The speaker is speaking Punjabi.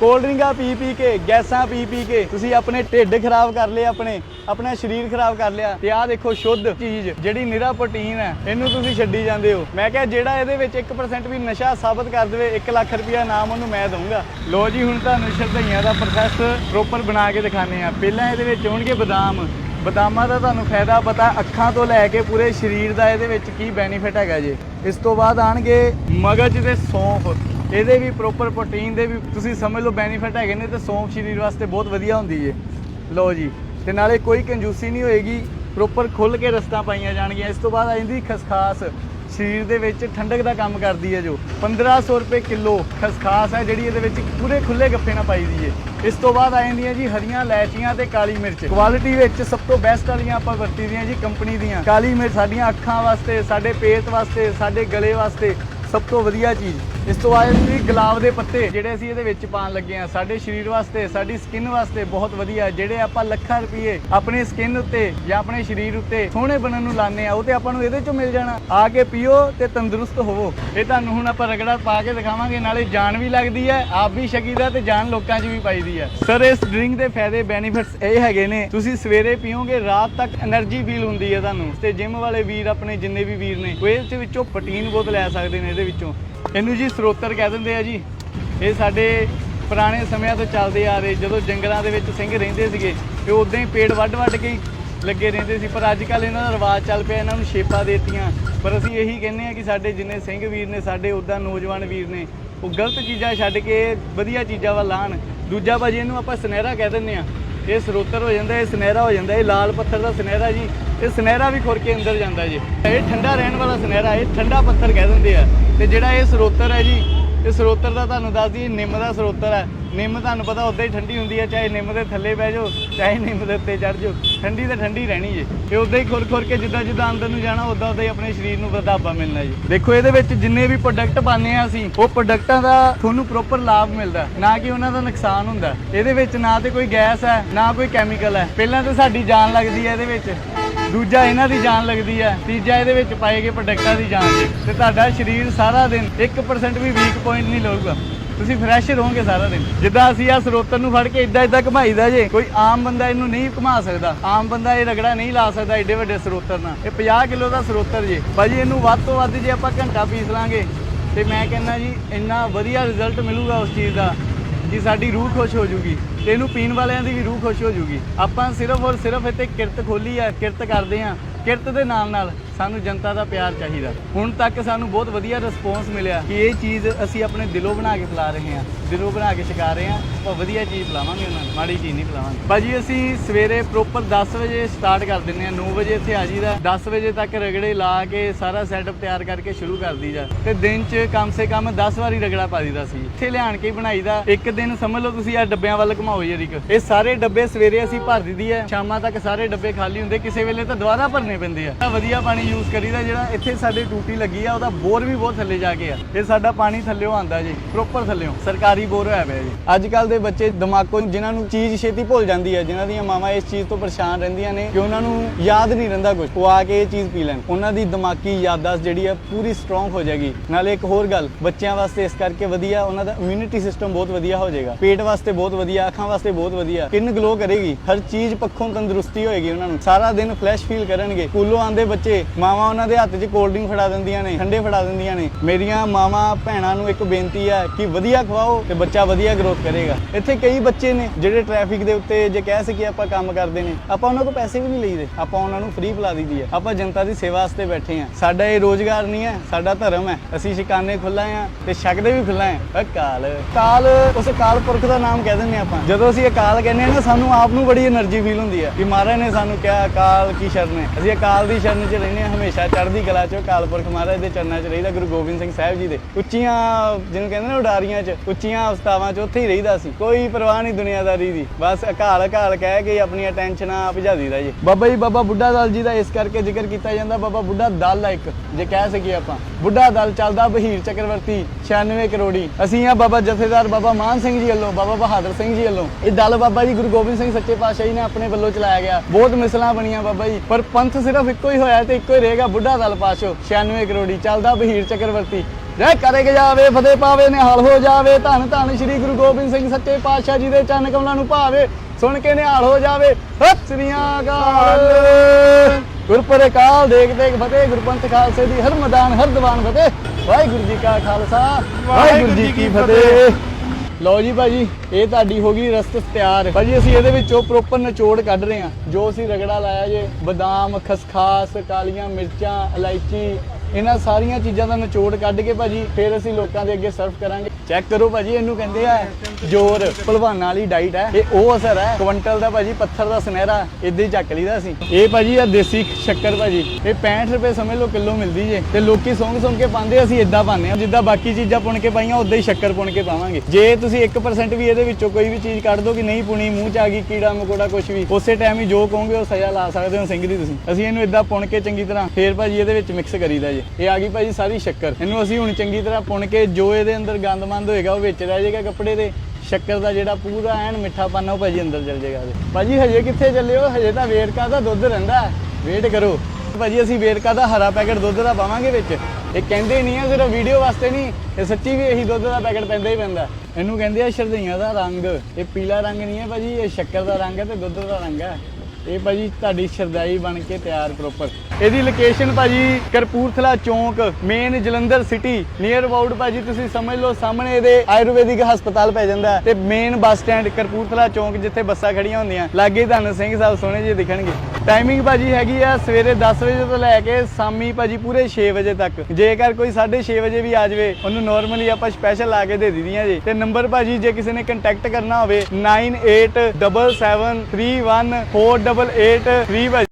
ਕੋਲਡ ਡਰਿੰਕਾਂ ਪੀ ਪੀ ਕੇ, ਗੈਸਾਂ ਪੀ ਪੀ ਕੇ, ਤੁਸੀਂ ਆਪਣੇ ਢਿੱਡ ਖਰਾਬ ਕਰ ਲਿਆ ਆਪਣੇ, ਆਪਣਾ ਸਰੀਰ ਖਰਾਬ ਕਰ ਲਿਆ। ਤੇ ਆਹ ਦੇਖੋ ਸ਼ੁੱਧ ਚੀਜ਼, ਜਿਹੜੀ ਨਿਰਾ ਪ੍ਰੋਟੀਨ ਹੈ, ਇਹਨੂੰ ਤੁਸੀਂ ਛੱਡੀ ਜਾਂਦੇ ਹੋ। ਮੈਂ ਕਿਹਾ ਜਿਹੜਾ ਇਹਦੇ ਵਿੱਚ 1% ਵੀ ਨਸ਼ਾ ਸਾਬਤ ਕਰ ਦੇਵੇ 1 ਲੱਖ ਰੁਪਇਆ ਨਾਮ ਉਹਨੂੰ ਮੈਂ ਦਊਂਗਾ। ਲੋ ਜੀ, ਹੁਣ ਤੁਹਾਨੂੰ ਸ਼ਰਧਈਆਂ ਦਾ ਪ੍ਰੋਸੈਸ ਪ੍ਰੋਪਰ ਬਣਾ ਕੇ ਦਿਖਾਣੇ ਆ ਪਹਿਲਾਂ ਇਹਦੇ ਵਿੱਚ ਹੋਣਗੇ ਬਦਾਮ ਬਦਾਮਾਂ ਦਾ ਤੁਹਾਨੂੰ ਫਾਇਦਾ ਪਤਾ, ਅੱਖਾਂ ਤੋਂ ਲੈ ਕੇ ਪੂਰੇ ਸਰੀਰ ਦਾ ਇਹਦੇ ਵਿੱਚ ਕੀ ਬੈਨੀਫਿਟ ਹੈਗਾ ਜੀ। ਇਸ ਤੋਂ ਬਾਅਦ ਆਣਗੇ ਮਗਜ ਤੇ ਸੌਂਫ। ਇਹਦੇ ਵੀ ਪ੍ਰੋਪਰ ਪ੍ਰੋਟੀਨ ਦੇ ਵੀ ਤੁਸੀਂ ਸਮਝ ਲਓ ਬੈਨੀਫਿਟ ਹੈਗੇ ਨੇ ਤੇ ਸੌਂਫ ਸਰੀਰ ਵਾਸਤੇ ਬਹੁਤ ਵਧੀਆ ਹੁੰਦੀ ਏ ਲਓ ਜੀ, ਤੇ ਨਾਲੇ ਕੋਈ ਕੰਜੂਸੀ ਨਹੀਂ ਹੋਏਗੀ। ਪ੍ਰੋਪਰ ਖੁੱਲ ਕੇ ਰਸਤਾ ਪਾਈਆਂ ਜਾਣਗੀਆਂ। ਇਸ ਤੋਂ ਬਾਅਦ ਆ ਜਾਂਦੀ ਖਸਖਾਸ। ਸਰੀਰ ਦੇ ਵਿੱਚ ਠੰਡਕ ਦਾ ਕੰਮ ਕਰਦੀ ਹੈ ਜੋ। 1500 ਰੁਪਏ ਕਿਲੋ ਖਸਖਾਸ ਹੈ ਜਿਹੜੀ ਇਹਦੇ ਵਿੱਚ ਪੂਰੇ ਖੁੱਲੇ ਗੱਫੇ ਨਾਲ ਪਾਈ ਦੀ ਹੈ। ਇਸ ਤੋਂ ਬਾਅਦ ਆ ਜਾਂਦੀਆਂ ਜੀ ਹਰੀਆਂ ਲੈਚੀਆਂ ਤੇ ਕਾਲੀ ਮਿਰਚ। ਕੁਆਲਿਟੀ ਵਿੱਚ ਸਭ ਤੋਂ ਬੈਸਟ ਵਾਲੀਆਂ ਆਪਾਂ ਵਰਤੀ ਦੀਆਂ ਜੀ ਕੰਪਨੀ ਦੀਆਂ। ਕਾਲੀ ਮਿਰਚ ਸਾਡੀਆਂ ਅੱਖਾਂ ਵਾਸਤੇ, ਸਾਡੇ ਪੇਟ ਵਾਸਤੇ, ਸਾਡੇ ਗਲੇ ਵਾਸਤੇ ਸਭ ਤੋਂ ਵਧੀਆ ਚੀਜ਼। ਇਸ ਤੋਂ ਬਾਅਦ ਜੀ ਗੁਲਾਬ ਦੇ ਪੱਤੇ ਜਿਹੜੇ ਅਸੀਂ ਇਹਦੇ ਵਿੱਚ ਪਾਣ ਲੱਗੇ ਆ ਸਾਡੇ ਸਰੀਰ ਵਾਸਤੇ, ਸਾਡੀ ਸਕਿਨ ਵਾਸਤੇ ਬਹੁਤ ਵਧੀਆ ਜਿਹੜੇ ਆਪਾਂ ਲੱਖਾਂ ਰੁਪਏ ਆਪਣੇ ਸਕਿਨ ਉੱਤੇ ਜਾਂ ਆਪਣੇ ਸਰੀਰ ਉੱਤੇ ਸੋਹਣੇ ਬਣਨ ਨੂੰ ਲਾਣੇ ਆ ਉਹ ਤੇ ਆਪਾਂ ਨੂੰ ਇਹਦੇ ਚੋਂ ਮਿਲ ਜਾਣਾ। ਆ ਕੇ ਪੀਓ ਤੇ ਤੰਦਰੁਸਤ ਹੋਵੋ। ਇਹ ਤੁਹਾਨੂੰ ਹੁਣ ਆਪਾਂ ਰਗੜਾ ਪਾ ਕੇ ਦਿਖਾਵਾਂਗੇ। ਨਾਲੇ ਜਾਨ ਵੀ ਲੱਗਦੀ ਹੈ, ਆਪ ਵੀ ਸ਼ਕੀਦਾ ਤੇ ਜਾਨ ਲੋਕਾਂ 'ਚ ਵੀ ਪਾਈਦੀ ਹੈ। ਸਰ, ਇਸ ਡਰਿੰਕ ਦੇ ਫਾਇਦੇ, ਬੈਨੀਫਿਟਸ ਇਹ ਹੈਗੇ ਨੇ। ਤੁਸੀਂ ਸਵੇਰੇ ਪੀਓਗੇ, ਰਾਤ ਤੱਕ એનર્ਜੀ ਫੀਲ ਹੁੰਦੀ ਹੈ ਤੁਹਾਨੂੰ। ਤੇ ਜਿਮ ਵਾਲੇ ਵੀਰ, ਆਪਣੇ ਜਿੰਨੇ ਵੀ ਵੀਰ ਨੇ, ਉਹ ਇਸ ਵਿੱਚੋਂ ਪ੍ਰੋਟੀਨ ਬਹੁਤ ਲੈ ਸਕਦੇ ਨੇ, ਇਹਦੇ ਵਿੱਚੋਂ। ਇਹਨੂੰ ਜੀ ਸਰੋਤਰ ਕਹਿ ਦਿੰਦੇ ਆ ਜੀ। ਇਹ ਸਾਡੇ ਪੁਰਾਣੇ ਸਮਿਆਂ ਤੋਂ ਚੱਲਦੇ ਆ ਰਹੇ। ਜਦੋਂ ਜੰਗਲਾਂ ਦੇ ਵਿੱਚ ਸਿੰਘ ਰਹਿੰਦੇ ਸੀਗੇ, ਤੇ ਉਦਾਂ ਹੀ ਪੇੜ ਵੱਢ ਵੱਢ ਕੇ ਹੀ ਲੱਗੇ ਰਹਿੰਦੇ ਸੀ। ਪਰ ਅੱਜ ਕੱਲ ਇਹਨਾਂ ਦਾ ਰਿਵਾਜ ਚੱਲ ਪਿਆ, ਇਹਨਾਂ ਨੂੰ ਸ਼ੇਪਾਂ ਦੇਤੀਆਂ। ਪਰ ਅਸੀਂ ਇਹੀ ਕਹਿੰਦੇ ਆ ਕਿ ਸਾਡੇ ਜਿੰਨੇ ਸਿੰਘ ਵੀਰ ਨੇ, ਸਾਡੇ ਉਦਾਂ ਨੌਜਵਾਨ ਵੀਰ ਨੇ, ਉਹ ਗਲਤ ਚੀਜ਼ਾਂ ਛੱਡ ਕੇ ਵਧੀਆ ਚੀਜ਼ਾਂ ਵੱਲ ਆਉਣ। ਦੂਜਾ ਭਾਜੀ, ਇਹਨੂੰ ਆਪਾਂ ਸੁਨਹਿਰਾ ਕਹਿ ਦਿੰਦੇ ਆ। ਇਹ ਸਰੋਤਰ ਹੋ ਜਾਂਦਾ, ਇਹ ਸੁਨਹਿਰਾ ਹੋ ਜਾਂਦਾ, ਇਹ ਲਾਲ ਪੱਥਰ ਦਾ ਸੁਨਹਿਰਾ ਜੀ, ਇਹ ਸੁਨਹਿਰਾ ਵੀ ਖੁਰ ਕੇ ਅੰਦਰ ਜਾਂਦਾ ਜੀ। ਇਹ ਠੰਡਾ ਰਹਿਣ ਵਾਲਾ ਸੁਨਹਿਰਾ, ਇਹ ਠੰਡਾ ਪੱਥਰ ਕਹਿ ਦਿੰਦੇ ਆ। ਤੇ ਜਿਹੜਾ ਇਹ ਸਰੋਤਰ ਹੈ ਜੀ, ਇਹ ਸਰੋਤਰ ਦਾ ਤੁਹਾਨੂੰ ਦੱਸ ਦਈਏ, ਨਿੰਮ ਦਾ ਸਰੋਤਰ ਹੈ। ਨਿੰਮ ਤੁਹਾਨੂੰ ਪਤਾ ਉਦਾਂ ਹੀ ਠੰਡੀ ਹੁੰਦੀ ਹੈ ਚਾਹੇ ਨਿੰਮ ਦੇ ਥੱਲੇ ਬਹਿ ਜਾਓ, ਚਾਹੇ ਨਿੰਮ ਦੇ ਉੱਤੇ ਚੜ ਜਾਓ, ਠੰਡੀ ਤਾਂ ਠੰਡੀ ਰਹਿਣੀ ਜੇ। ਇਹ ਉਦਾਂ ਹੀ ਖੁਰ ਖੁਰ ਕੇ ਜਿੱਦਾਂ ਜਿੱਦਾਂ ਅੰਦਰ ਨੂੰ ਜਾਣਾ, ਉਦਾਂ ਉਦਾਂ ਹੀ ਆਪਣੇ ਸਰੀਰ ਨੂੰ ਵਧਾਪਾ ਮਿਲਣਾ ਜੀ। ਦੇਖੋ, ਇਹਦੇ ਵਿੱਚ ਜਿੰਨੇ ਵੀ ਪ੍ਰੋਡਕਟ ਪਾਉਂਦੇ ਆ ਅਸੀਂ, ਉਹ ਪ੍ਰੋਡਕਟਾਂ ਦਾ ਤੁਹਾਨੂੰ ਪ੍ਰੋਪਰ ਲਾਭ ਮਿਲਦਾ। ਨਾ ਕਿ ਉਹਨਾਂ ਦਾ ਨੁਕਸਾਨ ਹੁੰਦਾ। ਇਹਦੇ ਵਿੱਚ ਨਾ ਤੇ ਕੋਈ ਗੈਸ ਹੈ, ਨਾ ਕੋਈ ਕੈਮੀਕਲ ਹੈ। ਪਹਿਲਾਂ ਤਾਂ ਸਾਡੀ ਜਾਨ ਲੱਗਦੀ ਹੈ ਇਹਦੇ ਵਿੱਚ। ਦੂਜਾ ਇਹਨਾਂ ਦੀ ਜਾਨ ਲੱਗਦੀ ਹੈ। ਤੀਜਾ ਇਹਦੇ ਵਿੱਚ ਪਾਏ ਗਏ ਪ੍ਰੋਡਕਟਾਂ ਦੀ ਜਾਨ ਜੀ। ਤੇ ਤੁਹਾਡਾ ਸਰੀਰ ਸਾਰਾ ਦਿਨ 1% ਵੀ ਵੀਕ ਪੁਆਇੰਟ ਨਹੀਂ ਲਊਗਾ। ਤੁਸੀਂ ਫਰੈਸ਼ ਰਹੋਗੇ ਸਾਰਾ ਦਿਨ। ਜਿੱਦਾਂ ਅਸੀਂ ਆ ਸਰੋਤਰ ਨੂੰ ਫੜ ਕੇ ਇਦਾਂ ਇਦਾਂ ਘਮਾਈਦਾ ਜੇ, ਕੋਈ ਆਮ ਬੰਦਾ ਇਹਨੂੰ ਨਹੀਂ ਘੁਮਾ ਸਕਦਾ। ਆਮ ਬੰਦਾ ਇਹ ਰਗੜਾ ਨਹੀਂ ਲਾ ਸਕਦਾ ਏਡੇ ਵੱਡੇ ਸਰੋਤਰ ਨਾਲ। ਇਹ 50 ਕਿਲੋ ਦਾ ਸਰੋਤਰ ਜੇ। ਭਾਜੀ, ਇਹਨੂੰ ਵੱਧ ਤੋਂ ਵੱਧ ਜੇ ਆਪਾਂ ਘੰਟਾ ਪੀਸ ਲਾਂਗੇ, ਤੇ ਮੈਂ ਕਹਿੰਦਾ ਜੀ, ਇੰਨਾ ਵਧੀਆ ਰਿਜ਼ਲਟ ਮਿਲੂਗਾ ਉਸ ਚੀਜ਼ ਦਾ ਕਿ ਸਾਡੀ ਰੂਹ ਖੁਸ਼ ਹੋ ਜੂਗੀ। ਤੇ ਇਹਨੂੰ ਪੀਣ ਵਾਲਿਆਂ ਦੀ ਵੀ ਰੂਹ ਖੁਸ਼ ਹੋ ਜੂਗੀ। ਆਪਾਂ ਸਿਰਫ ਔਰ ਸਿਰਫ ਇੱਥੇ ਕਿਰਤ ਖੋਲੀ ਆ, ਕਿਰਤ ਕਰਦੇ ਆ, ਕਿਰਤ ਦੇ ਨਾਲ ਨਾਲ ਸਾਨੂੰ ਜਨਤਾ ਦਾ ਪਿਆਰ ਚਾਹੀਦਾ। ਹੁਣ ਤੱਕ ਸਾਨੂੰ ਬਹੁਤ ਵਧੀਆ ਰਿਸਪੌਂਸ ਮਿਲਿਆ ਕਿ ਇਹ ਚੀਜ਼ ਅਸੀਂ ਆਪਣੇ ਦਿਲੋਂ ਬਣਾ ਕੇ ਪਿਲਾ ਰਹੇ ਹਾਂ। ਦਿਲੋਂ ਬਣਾ ਕੇ ਛਕਾ ਰਹੇ ਹਾਂ। ਆਪਾਂ ਵਧੀਆ ਚੀਜ਼ ਲਾਵਾਂਗੇ ਉਹਨਾਂ ਨੂੰ। ਮਾੜੀ ਚੀਜ਼ ਨਹੀਂ ਪਿਲਾਵਾਂਗੇ ਭਾਜੀ, ਅਸੀਂ ਸਵੇਰੇ ਪ੍ਰੋਪਰ 10 ਵਜੇ ਸਟਾਰਟ ਕਰ ਦਿੰਦੇ ਹਾਂ। 9 ਵਜੇ ਇੱਥੇ ਆ ਜੀਦਾ 10 ਵਜੇ ਤੱਕ ਰਗੜੇ ਲਾ ਕੇ ਸਾਰਾ ਸੈਟਅਪ ਤਿਆਰ ਕਰਕੇ ਸ਼ੁਰੂ ਕਰ ਦਈਦਾ। ਤੇ ਦਿਨ 'ਚ ਕਮ ਸੇ ਕਮ 10 ਵਾਰੀ ਰਗੜਾ ਪਾ ਦਈਦਾ ਸੀ। ਇੱਥੇ ਲਿਆਣ ਕੇ ਹੀ ਬਣਾਈਦਾ। ਇੱਕ ਦਿਨ ਸਮਝ ਲਓ ਤੁਸੀਂ ਆ ਡੱਬਿਆਂ ਵੱਲ ਘਮਾਓ ਜਰੀਕ ਇਹ ਸਾਰੇ ਡੱਬੇ ਸਵੇਰੇ ਅਸੀਂ ਭਰ ਦਈਦੀ ਹੈ। ਸ਼ਾਮਾਂ ਤੱਕ ਸਾਰੇ ਡੱਬੇ ਖਾਲੀ ਹੁੰਦੇ। ਕਿਸੇ ਵੇਲੇ ਤਾਂ ਦੁਬਾਰਾ ਭਰਨੇ ਪੈਂਦੇ ਆ। ਆਹ ਵਧੀਆ ਪਾਣੀ ਯੂਜ਼ ਕਰੀਦਾ, ਜਿਹੜਾ ਇੱਥੇ ਸਾਡੇ ਟੂਟੀ ਲੱਗੀ ਆ, ਉਹਦਾ ਬੋਰ ਵੀ ਬਹੁਤ ਥੱਲੇ ਜਾ ਕੇ ਆ। ਇਹ ਸਾਡਾ ਪਾਣੀ ਥੱਲੇੋਂ ਆਂਦਾ ਜੀ ਪ੍ਰੋਪਰ ਥੱਲੇੋਂ ਸਰਕਾਰੀ ਬੋਰ ਹੋਇਆ ਪਿਆ ਜੀ। ਅੱਜ ਕੱਲ ਦੇ ਬੱਚੇ ਦਿਮਾਗੋਂ ਜਿਨ੍ਹਾਂ ਨੂੰ ਚੀਜ਼ ਛੇਤੀ ਭੁੱਲ ਜਾਂਦੀ ਹੈ ਜਿਨ੍ਹਾਂ ਦੀਆਂ ਮਾਵਾਂ ਇਸ ਚੀਜ਼ ਤੋਂ ਪਰੇਸ਼ਾਨ ਰਹਿੰਦੀਆਂ ਨੇ ਕਿ ਉਹਨਾਂ ਨੂੰ ਯਾਦ ਨਹੀਂ ਰਹਿੰਦਾ ਕੁਝ ਉਹ ਆ ਕੇ ਇਹ ਚੀਜ਼ ਪੀ ਲੈਣ। ਉਹਨਾਂ ਦੀ ਦਿਮਾਗੀ ਯਾਦਦਾਸ਼ਤ ਜਿਹੜੀ ਹੈ ਪੂਰੀ ਸਟਰੋਂਗ ਹੋ ਜਾਏਗੀ। ਨਾਲੇ ਇੱਕ ਹੋਰ ਗੱਲ, ਬੱਚਿਆਂ ਵਾਸਤੇ ਇਸ ਕਰਕੇ ਵਧੀਆ, ਉਹਨਾਂ ਦਾ ਇਮਿਊਨਿਟੀ ਸਿਸਟਮ ਬਹੁਤ ਵਧੀਆ ਹੋ ਜਾਏਗਾ। ਪੇਟ ਵਾਸਤੇ ਬਹੁਤ ਵਧੀਆ, ਅੱਖਾਂ ਵਾਸਤੇ ਬਹੁਤ ਵਧੀਆ ਸਕਿਨ ਗਲੋ ਕਰੇਗੀ। ਹਰ ਚੀਜ਼ ਪੱਖੋਂ ਤੰਦਰੁਸਤੀ ਹੋਏਗੀ ਉਹਨਾਂ ਨੂੰ। ਸਾਰਾ ਦਿਨ ਫਲੈਸ਼ ਫੀਲ ਕਰਨਗੇ। ਸਕੂਲੋਂ ਆਉਂਦੇ ਬੱਚੇ ਮਾਵਾ ਉਹਨਾਂ ਦੇ ਹੱਥ 'ਚ ਕੋਲਡ ਡਰਿੰਕ ਫੜਾ ਦਿੰਦੀਆਂ ਨੇ, ਠੰਡੇ ਫੜਾ ਦਿੰਦੀਆਂ ਨੇ। ਮੇਰੀਆਂ ਮਾਵਾ ਭੈਣਾਂ ਨੂੰ ਇੱਕ ਬੇਨਤੀ ਹੈ ਕਿ ਵਧੀਆ ਖਵਾਓ ਤੇ ਬੱਚਾ ਵਧੀਆ ਗਰੋਥ ਕਰੇਗਾ। ਇੱਥੇ ਕਈ ਬੱਚੇ ਨੇ ਜਿਹੜੇ ਟ੍ਰੈਫਿਕ ਦੇ ਉੱਤੇ ਜੇ ਕਹਿ ਸਕੀਏ ਆਪਾਂ ਕੰਮ ਕਰਦੇ ਨੇ, ਆਪਾਂ ਉਹਨਾਂ ਕੋਲ ਪੈਸੇ ਵੀ ਨਹੀਂ ਲਈਦੇ। ਆਪਾਂ ਉਹਨਾਂ ਨੂੰ ਫ੍ਰੀ ਪਿਲਾ ਦਈਦੀ ਹੈ ਆਪਾਂ ਜਨਤਾ ਦੀ ਸੇਵਾ ਵਾਸਤੇ ਬੈਠੇ ਆ। ਸਾਡਾ ਇਹ ਰੋਜ਼ਗਾਰ ਨਹੀਂ ਹੈ ਸਾਡਾ ਧਰਮ ਹੈ ਅਸੀਂ ਸ਼ਿਕਾਨੇ ਖੁੱਲਾ ਆ ਤੇ ਛਕਦੇ ਵੀ ਖੁੱਲਾ ਆ। ਅਕਾਲ ਕਾਲ। ਉਸ ਅਕਾਲ ਪੁਰਖ ਦਾ ਨਾਮ ਕਹਿ ਦਿੰਨੇ ਆਪਾਂ। ਜਦੋਂ ਅਸੀਂ ਅਕਾਲ ਕਹਿੰਦੇ ਆ ਨਾ, ਸਾਨੂੰ ਆਪ ਨੂੰ ਬੜੀ એનર્ਜੀ ਫੀਲ ਹੁੰਦੀ ਹੈ ਕਿ ਮਹਾਰਾਜ ਨੇ ਸਾਨੂੰ ਕਿਹਾ ਅਕਾਲ ਕੀ ਸ਼ਰਨ ਹੈ? ਅਸੀਂ ਅਕਾਲ ਦੀ ਸ਼ਰਨ 'ਚ ਰਹਿੰਦੇ ਆ। ਹਮੇਸ਼ਾ ਚੜ੍ਹਦੀ ਕਲਾ 'ਚ ਅਕਾਲ ਪੁਰਖ ਮਹਾਰਾਜ ਦੇ ਚਰਨਾਂ 'ਚ ਰਹੀਦਾ, ਗੁਰੂ ਗੋਬਿੰਦ ਸਿੰਘ ਸਾਹਿਬ ਜੀ ਦੇ। ਉੱਚੀਆਂ, ਜਿਹਨੂੰ ਕਹਿੰਦੇ ਨੇ ਉਡਾਰੀਆਂ 'ਚ, ਉੱਚੀਆਂ ਅਵਸਥਾਵਾਂ 'ਚ ਉੱਥੇ ਹੀ ਰਹੀਦਾ ਸੀ। ਕੋਈ ਪਰਵਾਹ ਨਹੀਂ ਦੁਨੀਆਦਾਰੀ ਦੀ। ਬਸ ਅਕਾਲ ਅਕਾਲ ਕਹਿ ਕੇ ਆਪਣੀਆਂ ਟੈਨਸ਼ਨਾਂ ਭਜਾ ਦੀਦਾ ਜੀ। ਬਾਬਾ ਜੀ, ਬਾਬਾ ਬੁੱਢਾ ਦਲ ਜੀ ਦਾ ਇਸ ਕਰਕੇ ਜ਼ਿਕਰ ਕੀਤਾ ਜਾਂਦਾ, ਬਾਬਾ ਬੁੱਢਾ ਦਲ ਆ ਇੱਕ, ਜੇ ਕਹਿ ਸਕੀਏ ਆਪਾਂ। ਬੁੱਢਾ ਦਲ ਚੱਲਦਾ ਬਹੀਰ ਚੱਕਰਵਰਤੀ 96 ਕਰੋੜੀ। ਅਸੀਂ ਆ ਬਾਬਾ ਜਥੇਦਾਰ ਬਾਬਾ ਮਾਨ ਸਿੰਘ ਜੀ ਵੱਲੋਂ, ਬਾਬਾ ਬਹਾਦਰ ਸਿੰਘ ਜੀ ਵੱਲੋਂ, ਇਹ ਦਲ ਬਾਬਾ ਜੀ ਗੁਰੂ ਗੋਬਿੰਦ ਸਿੰਘ ਸੱਚੇ ਪਾਤਸ਼ਾਹ ਜੀ ਨੇ ਆਪਣੇ ਵੱਲੋਂ ਚਲਾਇਆ ਗਿਆ। ਬਹੁਤ ਮਿਸਲਾਂ ਬਣੀਆਂ ਬਾਬਾ ਜੀ, ਪਰ ਪੰਥ ਸਿਰਫ ਇੱਕੋ ਹੀ ਹੋਇਆ ਤੇ ਇੱਕ ਹੀ ਰਹੇਗਾ ਬੁੱਢਾ ਦਲ ਪਾਸ਼ੋ 96 ਕਰੋੜੀ ਚੱਲਦਾ ਬਹੀਰ ਚੱਕਰਵਰਤੀ। ਜੈ ਕਰੇਗ ਜਾਵੇ ਫਤਿਹ ਪਾਵੇ ਨਿਹਾਲ ਹੋ ਜਾਵੇ ਧੰਨ ਧੰਨ ਸ੍ਰੀ ਗੁਰੂ ਗੋਬਿੰਦ ਸਿੰਘ ਸੱਚੇ ਪਾਤਸ਼ਾਹ ਜੀ ਦੇ ਚਰਨ ਕਮਲਾਂ ਨੂੰ ਭਾਵੇ ਸੁਣ ਕੇ ਨਿਹਾਲ ਹੋ ਜਾਵੇ। ਸਤਿ ਸ੍ਰੀ ਅਕਾਲ। ਗੁਰਪੁਰੇ ਕਾਲ ਦੇਖ ਦੇਖ ਫਤਿਹ ਗੁਰਪੰਥ ਖਾਲਸੇ ਦੀ ਹਰ ਮੈਦਾਨ ਹਰ ਦੀਵਾਨ ਫਤਿਹ। ਵਾਹਿਗੁਰੂ ਜੀ ਕਾ ਖਾਲਸਾ ਵਾਹਿਗੁਰੂ ਜੀ ਕੀ ਫਤਿਹ। ਲਓ ਜੀ ਭਾਜੀ, ਇਹ ਤੁਹਾਡੀ ਹੋ ਗਈ ਰਸਤ ਤਿਆਰ। ਭਾਜੀ, ਅਸੀਂ ਇਹਦੇ ਵਿੱਚੋਂ ਪ੍ਰੋਪਰ ਨਿਚੋੜ ਕੱਢ ਰਹੇ ਹਾਂ। ਜੋ ਅਸੀਂ ਰਗੜਾ ਲਾਇਆ ਜੇ, ਬਦਾਮ, ਖਸਖਾਸ, ਕਾਲੀਆਂ ਮਿਰਚਾਂ, ਇਲਾਇਚੀ ਇਹਨਾਂ ਸਾਰੀਆਂ ਚੀਜ਼ਾਂ ਦਾ ਨਿਚੋੜ ਕੱਢ ਕੇ ਭਾਜੀ ਫਿਰ ਅਸੀਂ ਲੋਕਾਂ ਦੇ ਅੱਗੇ ਸਰਵ ਕਰਾਂਗੇ। ਚੈੱਕ ਕਰੋ ਭਾਜੀ, ਇਹਨੂੰ ਕਹਿੰਦੇ ਆ ਜੋਰ, ਭਲਵਾਨਾਂ ਵਾਲੀ ਡਾਈਟ ਹੈ। ਇਹ ਉਹ ਅਸਰ ਹੈ, ਕੁਇੰਟਲ ਦਾ ਭਾਜੀ ਪੱਥਰ ਦਾ ਸੁਨਹਿਰਾ ਇਦਾਂ ਹੀ ਚੱਕ ਲਈਦਾ ਅਸੀਂ। ਇਹ ਭਾਜੀ ਆ ਦੇਸੀ ਸ਼ੱਕਰ ਭਾਜੀ। ਇਹ 65 ਰੁਪਏ ਸਮਝ ਲਓ ਕਿਲੋ ਮਿਲਦੀ ਜੇ। ਤੇ ਲੋਕੀ ਸੌਂਗ ਸੌਂਗ ਕੇ ਪਾਉਂਦੇ ਅਸੀਂ ਇਦਾਂ ਪਾਉਂਦੇ ਆ। ਜਿੱਦਾਂ ਬਾਕੀ ਚੀਜ਼ਾਂ ਪੁਣ ਕੇ ਪਾਈਆਂ ਉਦਾਂ ਹੀ ਸ਼ੱਕਰ ਪੁਣ ਕੇ ਪਾਵਾਂਗੇ। ਜੇ ਤੁਸੀਂ 1% ਵੀ ਇਹਦੇ ਵਿੱਚੋਂ ਕੋਈ ਵੀ ਚੀਜ਼ ਕੱਢ ਦੋ ਕਿ ਨਹੀਂ ਪੁਣੀ, ਮੂੰਹ ਚ ਆ ਗਈ, ਕੀੜਾ ਮਕੋੜਾ ਕੁਝ ਵੀ, ਉਸੇ ਟਾਈਮ ਹੀ ਜੋ ਕਹੋਗੇ, ਉਹ ਸਜ਼ਾ ਲਾ ਸਕਦੇ ਹੋ, ਸਿੰਘ ਦੀ ਤੁਸੀਂ। ਅਸੀਂ ਇਹਨੂੰ ਇਦਾਂ ਪੁਣ ਕੇ ਚੰਗੀ ਤਰ੍ਹਾਂ ਫੇਰ ਭਾਜੀ ਇਹਦੇ ਵਿੱਚ ਮਿਕਸ ਕਰੀਦਾ ਜੀ ਇਹ ਆ ਗਈ ਭਾਜੀ ਸਾਰੀ ਸ਼ੱਕਰ। ਇਹਨੂੰ ਅਸੀਂ ਹੁਣ ਚੰਗੀ ਤਰ੍ਹਾਂ ਪੁਣ ਕੇ ਜੋ ਇਹਦੇ ਅੰਦਰ ਗੰਦਮੰਦ ਹੋਏਗਾ, ਉਹ ਵਿੱਚ ਰਹਿ ਜਾਏਗਾ ਕੱਪੜੇ ਦੇ। ਸ਼ੱਕਰ ਦਾ ਜਿਹੜਾ ਪੂਰਾ ਐਨ ਮਿੱਠਾ ਉਹ ਭਾਜੀ ਅੰਦਰ ਚਲ ਜਾਏਗਾ ਭਾਜੀ ਹਜੇ ਕਿੱਥੇ ਚੱਲੇ ਹੋ ਹਜੇ ਤਾਂ ਵੇਰਕਾ ਦਾ ਦੁੱਧ ਰਹਿੰਦਾ ਵੇਟ ਕਰੋ। ਭਾਜੀ ਅਸੀਂ ਵੇਰਕਾ ਦਾ ਹਰਾ ਪੈਕਟ ਦੁੱਧ ਦਾ ਪਾਵਾਂਗੇ ਵਿੱਚ? ਇਹ ਕਹਿੰਦੇ ਨਹੀਂ ਆ, ਸਿਰਫ ਵੀਡੀਓ ਵਾਸਤੇ ਨਹੀਂ, ਇਹ ਸੱਚੀ ਵੀ ਇਹੀ ਦੁੱਧ ਦਾ ਪੈਕਟ ਪੈਂਦਾ ਹੀ ਪੈਂਦਾ ਇਹਨੂੰ ਕਹਿੰਦੇ ਆ ਸ਼ਰਦਈਆਂ ਦਾ ਰੰਗ। ਇਹ ਪੀਲਾ ਰੰਗ ਨਹੀਂ ਹੈ ਭਾਜੀ, ਇਹ ਸ਼ੱਕਰ ਦਾ ਰੰਗ ਹੈ ਤੇ ਦੁੱਧ ਦਾ ਰੰਗ ਹੈ। ਇਹ ਭਾਜੀ ਤੁਹਾਡੀ ਸ਼ਰਦਾਈ ਬਣ ਕੇ ਤਿਆਰ ਪ੍ਰੋਪਰ ਇਹਦੀ ਲੋਕੇਸ਼ਨ ਭਾਜੀ ਕਰਪੂਰਥਲਾ ਚੌਂਕ main Jalandhar city near about ਭਾਜੀ, ਤੁਸੀਂ ਸਮਝ ਲਓ, ਸਾਹਮਣੇ ਇਹਦੇ ਆਯੁਰਵੈਦਿਕ ਹਸਪਤਾਲ ਪੈ ਜਾਂਦਾ ਤੇ ਮੇਨ ਬੱਸ ਸਟੈਂਡ ਕਰਪੂਰਥਲਾ ਚੌਂਕ ਜਿੱਥੇ ਬੱਸਾਂ ਖੜੀਆਂ ਹੁੰਦੀਆਂ। ਲਾਗੇ ਤੁਹਾਨੂੰ ਸਿੰਘ ਸਾਹਿਬ ਸੋਹਣੇ ਜੀ ਦਿਖਣਗੇ। ਟਾਈਮਿੰਗ ਭਾਜੀ ਹੈਗੀ ਆ ਸਵੇਰੇ 10 ਵਜੇ ਤੋਂ ਲੈ ਕੇ ਸ਼ਾਮੀ ਭਾਜੀ ਪੂਰੇ 6 ਵਜੇ ਤੱਕ। ਜੇਕਰ ਕੋਈ 6:30 ਵਜੇ ਵੀ ਆ ਜਾਵੇ, ਉਹਨੂੰ ਨਾਰਮਲੀ ਆਪਾਂ ਸਪੈਸ਼ਲ ਲਾ ਕੇ ਦੇ ਦਿੰਦੀਆਂ ਜੀ। ਤੇ ਨੰਬਰ ਭਾਜੀ ਜੇ ਕਿਸੇ ਨੇ ਕੰਟੈਕਟ ਕਰਨਾ ਹੋਵੇ 9877731488 ਭਾਜੀ।